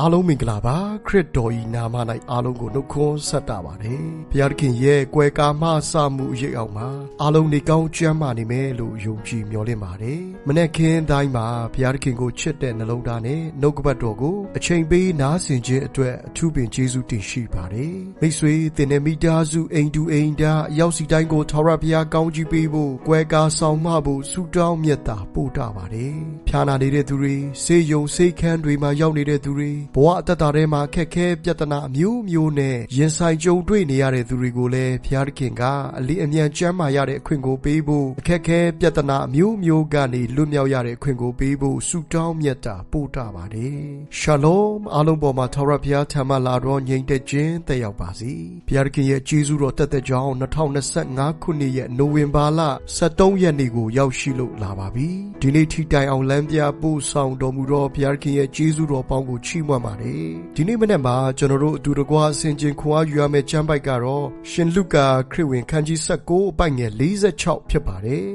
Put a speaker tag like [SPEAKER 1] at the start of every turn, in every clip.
[SPEAKER 1] အားလုံးမင်္ဂလာပါခရစ်တော်ဤနာမ၌အားလုံးကိုနှုတ်ခွန်းဆက်တာပါတယ်ဘုရားသခင်ရဲ့ကွယ်ကာမဆမှုရိပ်အောင်မှာအားလုံးနေကောင်းကျမ်းမာနေမယ်လို့ယုံကြည်မျှော်လင့်ပါတယ်မနေ့ခင်းတိုင်းမှာဘုရားသခင်ကိုချစ်တဲ့နှလုံးသားနဲ့နှုတ်ကပတ်တော်ကိုအချိန်ပေးနားဆင်ခြင်းအတွက်အထူးပင်ကျေးဇူးတင်ရှိပါတယ်မိတ်ဆွေတင်တဲ့မိသားစုအိမ်တူအိမ်သားအရောက်စီတိုင်းကိုထာဝရဘုရားကောင်းကြီးပေးဖို့ကွယ်ကာဆောင်မဖို့ဆုတောင်းမြတ်တာပို့တာပါတယ်ဖြာနာနေတဲ့သူတွေစေယုံစေခန်းတွေမှာရောက်နေတဲ့သူတွေဘဝအသက်တာထဲမှာခက်ခဲပြဿနာအမျိုးမျိုးနဲ့ရင်ဆိုင်ကြုံတွေ့နေရတဲ့သူတွေကိုလည်းဘုရားသခင်ကအလေးအမြန်ကျမ်းမာရတဲ့အခွင့်ကိုပေးဖို့အခက်ခဲပြဿနာအမျိုးမျိုးကနေလွတ်မြောက်ရတဲ့အခွင့်ကိုပေးဖို့ဆုတောင်းမြတ်တာပို့တာပါတယ်ရှာလောမ်အားလုံးပေါ်မှာထာဝရဘုရားထံမှလာတော့ငြိမ်သက်ခြင်းတက်ရောက်ပါစေဘုရားသခင်ရဲ့ကျေးဇူးတော်တက်တဲ့ကြောင်း2025ခုနှစ်ရဲ့နိုဝင်ဘာလ23ရက်နေ့ကိုရောက်ရှိလို့လာပါပြီဒီနေ့ထိတိုင်အောင်လမ်းပြပို့ဆောင်တော်မူသောဘုရားသခင်ရဲ့ကျေးဇူးတော်ပေါင်းကိုချီးမွမ်းပါတယ်ဒီနေ့မနေ့မှာကျွန်တော်တို့အတူတကွအစဉ်ချင်းခွန်အားယူရမယ့်ကျမ်းပိုက်ကတော့ရှင်လုကာခရစ်ဝင်ခန်းကြီး19အပိုက်ငယ်46ဖြစ်ပါတယ်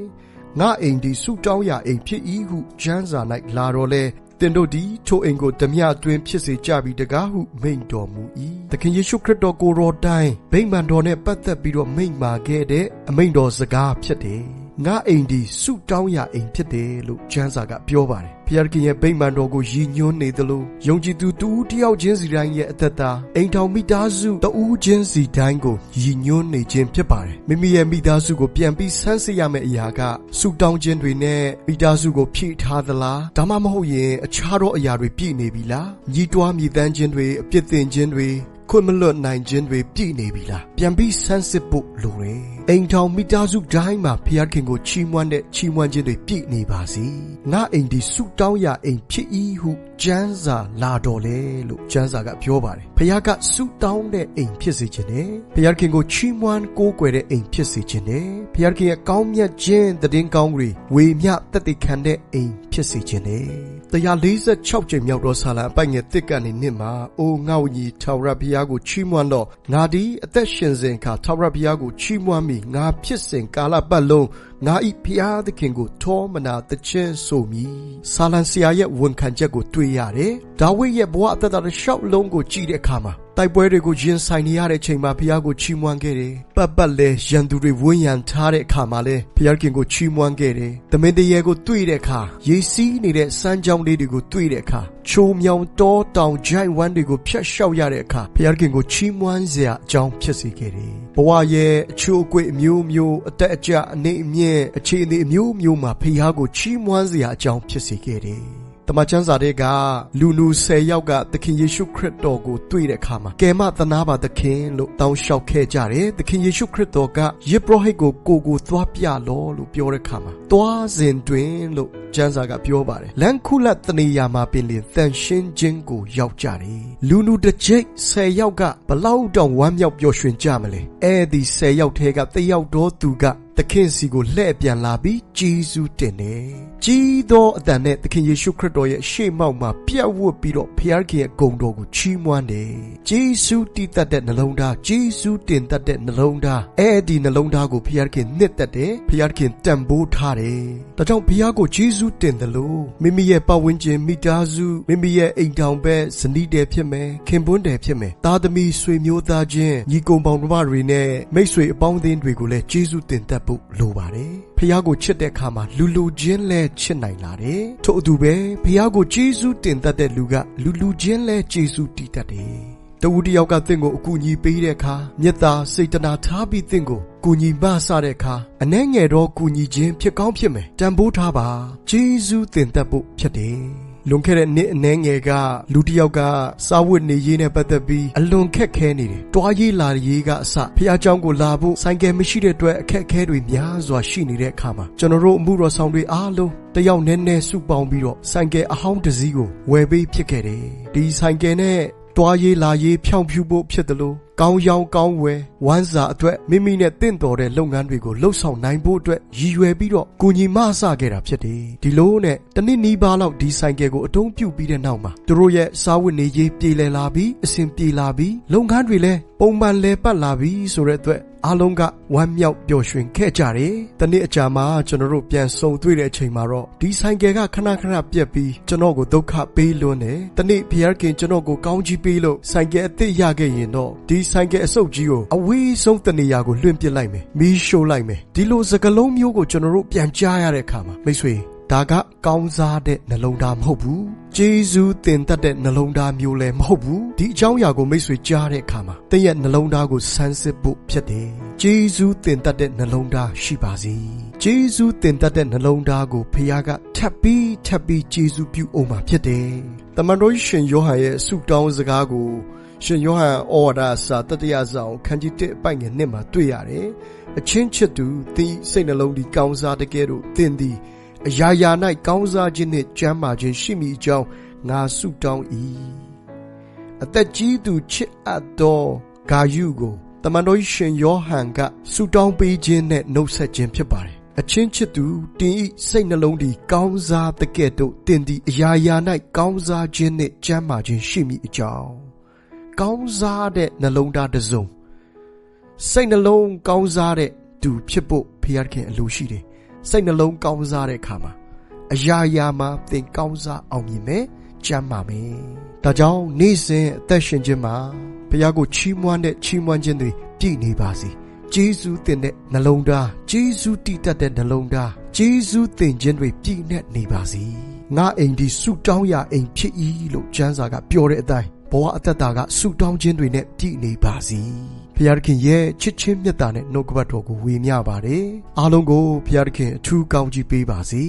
[SPEAKER 1] ငါအိမ်ဒီဆုတောင်းရာအိမ်ဖြစ်၏ဟုကျမ်းစာ၌လာတော်လဲတင်တို့သည်ထိုအိမ်ကိုဓမြအတွင်းဖြစ်စေကြပြီတကားဟုမိန့်တော်မူ၏သခင်ယေရှုခရစ်တော်ကိုယ်တော်တိုင်ဗိမာန်တော်နဲ့ပတ်သက်ပြီးတော့မိန့်မာခဲ့တဲ့အမိန့်တော်စကားဖြစ်တယ် ငါအိမ်ဒီဆုတောင်းရာအိမ်ဖြစ်တယ်လို့ကျမ်းစာကပြောပါတယ်ဘုရားခင်ရဲ့ဗိမာန်တော်ကိုရည်ညွှန်းနေသလိုယုံကြည်သူတူဦးတယောက်ချင်းစီတိုင်းရဲ့အသက်တာအိမ်ထောင်မိသားစုတဦးချင်းစီတိုင်းကိုရည်ညွှန်းနေခြင်းဖြစ်ပါတယ်မိမိရဲ့မိသားစုကိုပြန်ပြီးဆန်းစစ်ရမယ့်အရာကဆုတောင်းခြင်းတွေနဲ့မိသားစုကိုဖြည့်ထားသလားဒါမှမဟုတ်ရင်အခြားသောအရာတွေပြည့်နေပြီလားညီးတွားမြည်တမ်းခြင်းတွေအပြစ်တင်ခြင်းတွေခွင့်မလွတ်နိုင်ခြင်းတွေပြည့်နေပြီလား ပြန်ပြီးဆန်းစစ်ဖို့လိုတယ်အိမ်ထောင်မိသားစုတိုင်းမှာဘုရားခင်ကိုချီးမွမ်းတဲ့ချီးမွမ်းခြင်းတွေပြည့်နေပါစေငါအိမ်ဒီဆုတောင်းရာအိမ်ဖြစ်၏ဟုကျမ်းစာလာတော်လေလို့ကျမ်းစာကပြောပါတယ်ဘုရားကဆုတောင်းတဲ့အိမ်ဖြစ်စေခြင်းနဲ့ဘုရားခင်ကိုချီးမွမ်းကိုးကွယ်တဲ့အိမ်ဖြစ်စေခြင်းနဲ့ဘုရားခင်ရဲ့ကောင်းမြတ်ခြင်းတည်င်းကောင်းတွေဝေမျှတက်တည်ခံတဲ့အိမ်ဖြစ်စေခြင်းနဲ့146ကြိမ်မြောက်သောဆာလံအပိုင်ငယ်တစ်ကနေနှစ်မှာအိုငါ့ဝကြီးထာဝရဘုရားကိုချီးမွမ်းတော့ငါဒီအသက်ရှင်စဉ်အခါထာဝရဘုရားကိုချီးမွမ်းမိငါဖြစ်စဉ်ကာလပတ်လုံးငါဤဘုရားသခင်ကိုထောမနာတခြင်းဆိုမိဆာလံဆရာရဲ့ဝန်ခံချက်ကိုတွေ့ရတယ်ဒါဝိဒ်ရဲ့ဘဝအသက်တာတစ်လျှောက်လုံးကိုကြည့်တဲ့အခါမှာတိုက်ပွဲတွေကိုရင်ဆိုင်နေရတဲ့ချိန်မှာဘုရားကိုချီးမွမ်းခဲ့တယ်။ပတ်ပတ်လဲရန်သူတွေဝန်းရံထားတဲ့အခါမှာလဲဘုရားခင်ကိုချီးမွမ်းခဲ့တယ်။တမင်တရေကိုတွေ့တဲ့အခါရေစီးနေတဲ့စမ်းကြောင်းလေးတွေကိုတွေ့တဲ့အခါချိုမြောင်တောတောင်ဂျိုင်ဝမ်းတွေကိုဖျက်လျှောက်ရတဲ့အခါဘုရားခင်ကိုချီးမွမ်းစရာအကြောင်းဖြစ်စေခဲ့တယ်။ဘဝရဲ့အချိုးအကွေ့အမျိုးမျိုးအတက်အကျအနေအမြင့်အခြေအနေအမျိုးမျိုးမှာဘုရားကိုချီးမွမ်းစရာအကြောင်းဖြစ်စေခဲ့တယ်။တမန်ကျမ်းစာတွေကလူလူ10ယောက်ကသခင်ယေရှုခရစ်တော်ကိုတွေ့တဲ့အခါမှာကယ်မသနာပါသခင်လို့တောင်းလျှောက်ခဲ့ကြတယ်သခင်ယေရှုခရစ်တော်ကယေဘရဟိတ်ကိုကိုကိုသွားပြလောလို့ပြောတဲ့အခါမှာသွားစဉ်တွင်လို့ကျမ်းစာကပြောပါတယ်လန်ခုလတ်တနေရာမှာပင်လင်တန်ရှင်းခြင်းကိုရောက်ကြတယ်လူလူတစ်ကြိတ်10ယောက်ကဘလောက်တောင်ဝမ်းမြောက်ပျော်ရွှင်ကြမလဲအဲ့ဒီ10ယောက်ထဲကတယောက်တော့သူက သခင်စီကိုလှည့်ပြန်လာပြီးဂျေဇုတင်တယ်။ကြီးသောအတန်နဲ့သခင်ယေရှုခရစ်တော်ရဲ့ရှေ့မှောက်မှာပြတ်ဝတ်ပြီးတော့ဖခင်ရဲ့ဂုဏ်တော်ကိုချီးမွမ်းတယ်။ဂျေဇုတည်တတ်တဲ့နှလုံးသားဂျေဇုတင်တတ်တဲ့နှလုံးသားအဲ့ဒီနှလုံးသားကိုဖခင်နှစ်သက်တယ်။ဖခင်တန်ဖိုးထားတယ်။ဒါကြောင့်ဖခင်ကိုဂျေဇုတင်တယ်လို့မိမိရဲ့ပတ်ဝန်းကျင်မိသားစုမိမိရဲ့အိမ်ထောင်ဘက်ဇနီးတယ်ဖြစ်မယ်ခင်ပွန်းတယ်ဖြစ်မယ်သားသမီးဆွေမျိုးသားချင်းညီကုံပေါင်းတို့တွေနဲ့မိတ်ဆွေအပေါင်းအသင်းတွေကိုလည်းဂျေဇုတင်တတ်ဖို့လိုပါတယ်ဖះကိုချစ်တဲ့အခါမှာလူလူချင်းလဲချစ်နိုင်လာတယ်ထို့အတူပဲဖះကိုကျေးဇူးတင်တတ်တဲ့လူကလူလူချင်းလဲကျေးဇူးတည်တတ်တယ်တဝူတယောက်ကသင်ကိုအကူအညီပေးတဲ့အခါမေတ္တာစေတနာထားပြီးသင်ကိုကူညီမဆတဲ့အခါအနှဲငယ်တော့ကူညီခြင်းဖြစ်ကောင်းဖြစ်မယ်တန်ဖိုးထားပါကျေးဇူးတင်တတ်ဖို့ဖြစ်တယ် လွန်ခဲ့တဲ့နှစ်အနှဲငယ်ကလူတစ်ယောက်ကစာဝတ်နေရေးနဲ့ပတ်သက်ပြီးအလွန်ခက်ခဲနေတယ်။တွားရေးလာရေးကအစဖះเจ้าကိုလာဖို့ဆိုင်ကယ်မရှိတဲ့အတွက်အခက်အခဲတွေများစွာရှိနေတဲ့အခါမှာကျွန်တော်တို့အမှုတော်ဆောင်တွေအားလုံးတယောက်နဲ့နဲ့စုပေါင်းပြီးတော့ဆိုင်ကယ်အဟောင်းတစ်စီးကိုဝယ်ပေးဖြစ်ခဲ့တယ်။ဒီဆိုင်ကယ်နဲ့တွားရေးလာရေးဖြောင်းဖြူဖို့ဖြစ်တယ်လို့ ကောင်းရောင်းကောင်းဝယ်ဝမ်းစာအတွက်မိမိနဲ့တင့်တော်တဲ့လုပ်ငန်းတွေကိုလှုပ်ဆောင်နိုင်ဖို့အတွက်ရည်ရွယ်ပြီးတော့ကိုကြီးမဆခဲ့တာဖြစ်တယ်ဒီလိုနဲ့တနည်းနီးပါးလောက်ဒီဆိုင်ကယ်ကိုအတုံးပြုတ်ပြီးတဲ့နောက်မှာသူတို့ရဲ့စားဝတ်နေရေးပြေလည်လာပြီးအဆင်ပြေလာပြီးလုပ်ငန်းတွေလည်းပုံမှန်လဲပတ်လာပြီးဆိုတဲ့အတွက် အားလုံးကဝမ်းမြောက်ပျော်ရွှင်ခဲ့ကြတယ်။တနေ့အကြာမှာကျွန်တော်တို့ပြန်ဆုံတွေ့တဲ့အချိန်မှာတော့ဒီဆိုင်ကယ်ကခဏခဏပြက်ပြီးကျွန်တော်ကိုဒုက္ခပေးလွန်းတယ်။တနေ့ဘုရားခင်ကျွန်တော်ကိုကောင်းကြီးပေးလို့ဆိုင်ကယ်အသစ်ရခဲ့ရင်တော့ဒီဆိုင်ကယ်အဆုပ်ကြီးကိုအဝေးဆုံးတနေရာကိုလွှင့်ပစ်လိုက်မယ်။မီးရှို့လိုက်မယ်။ဒီလိုစကလုံးမျိုးကိုကျွန်တော်တို့ပြန်ကြားရတဲ့အခါမှာမိတ်ဆွေ ဒါကကောင်းစားတဲ့နှလုံးသားမဟုတ်ဘူးဂျေဇူးတင်တတ်တဲ့နှလုံးသားမျိုးလည်းမဟုတ်ဘူးဒီအကြောင်းအရာကိုမိတ်ဆွေကြားတဲ့အခါမှာတင့်ရဲ့နှလုံးသားကိုဆန်းစစ်ဖို့ဖြစ်တယ်ဂျေဇူးတင်တတ်တဲ့နှလုံးသားရှိပါစေဂျေဇူးတင်တတ်တဲ့နှလုံးသားကိုဖခင်ကထပ်ပြီးထပ်ပြီးဂျေဇူးပြုအောင်မှာဖြစ်တယ်တမန်တော်ရှင်ယောဟန်ရဲ့ဆုတောင်းစကားကိုရှင်ယောဟန်ဩဝါဒစာတတိယဆောင်ခန်းကြီး1အပိုင်ငယ်1မှာတွေ့ရတယ်အချင်းချစ်သူသင်စိတ်နှလုံးဒီကောင်းစားတဲ့ကဲ့သို့သင်သည် အရာရာ၌ကောင်းစားခြင်းနှင့်ကြမ်းမာခြင်းရှိမိအကြောင်းငါဆုတောင်း၏အသက်ကြီးသူချစ်အပ်သောဂါယုကိုတမန်တော်ရှင်ယောဟန်ကဆုတောင်းပေးခြင်းနဲ့နှုတ်ဆက်ခြင်းဖြစ်ပါတယ်အချင်းချစ်သူတင်ဤစိတ်နှလုံးဒီကောင်းစားတဲ့ကဲ့သို့တင်သည်အရာရာ၌ကောင်းစားခြင်းနှင့်ကြမ်းမာခြင်းရှိမိအကြောင်းကောင်းစားတဲ့နှလုံးသားတစ်စုံစိတ်နှလုံးကောင်းစားတဲ့သူဖြစ်ဖို့ဖခင်အလိုရှိတယ် စိတ်နှလုံးကောင်းစားတဲ့အခါမှာအရာရာမှာသင်ကောင်းစားအောင်မြင်မယ်ကြမ်းပါမယ်ဒါကြောင့်နေ့စဉ်အသက်ရှင်ခြင်းမှာဘုရားကိုချီးမွမ်းတဲ့ချီးမွမ်းခြင်းတွေပြည့်နေပါစေဂျေဇူးတင်တဲ့နှလုံးသားဂျေဇူးတည်တတ်တဲ့နှလုံးသားဂျေဇူးတင်ခြင်းတွေပြည့်နေနေပါစေငါအိမ်ဒီဆုတောင်းရအိမ်ဖြစ်၏လို့ကျမ်းစာကပြောတဲ့အတိုင်းဘဝအသက်တာကဆုတောင်းခြင်းတွေနဲ့ပြည့်နေပါစေ ဖျားသခင်ရဲ့ချစ်ချင်းမြတ်တာနဲ့နှုတ်ကပတ်တော်ကိုဝေမျှပါတယ်အားလုံးကိုဖျားသခင်အထူးကောင်းချီးပေးပါစေ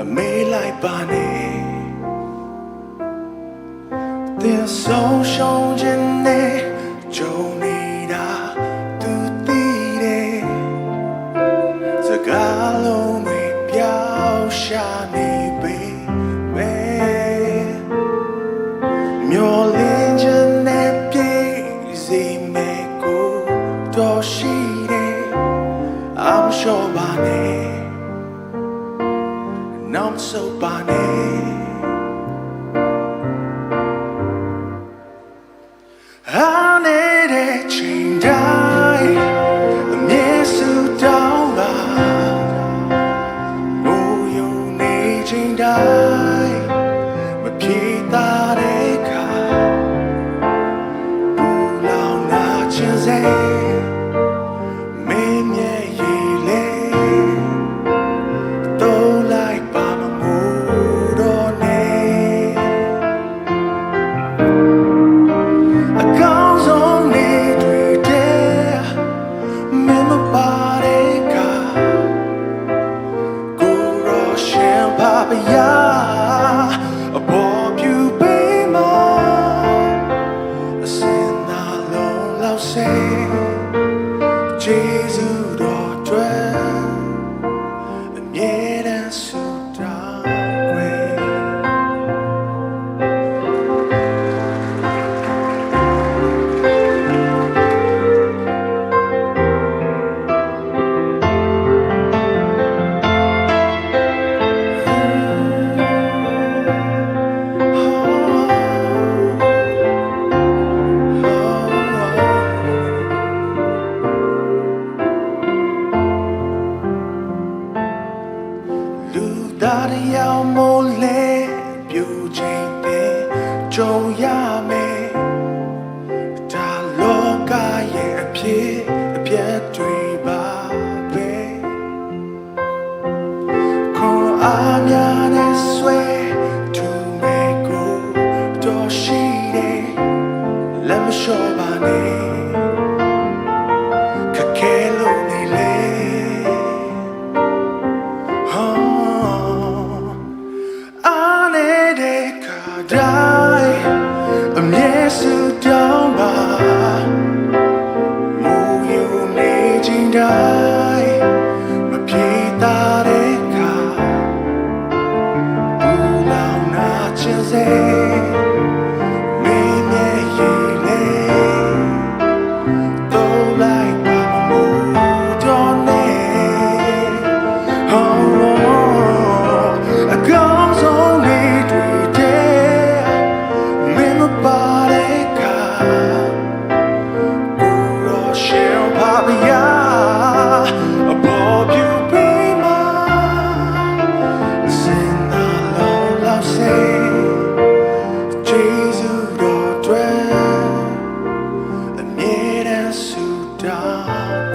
[SPEAKER 2] မမေးလိုက်ပါနဲ့ Their soul shown in there, Jonita, mal.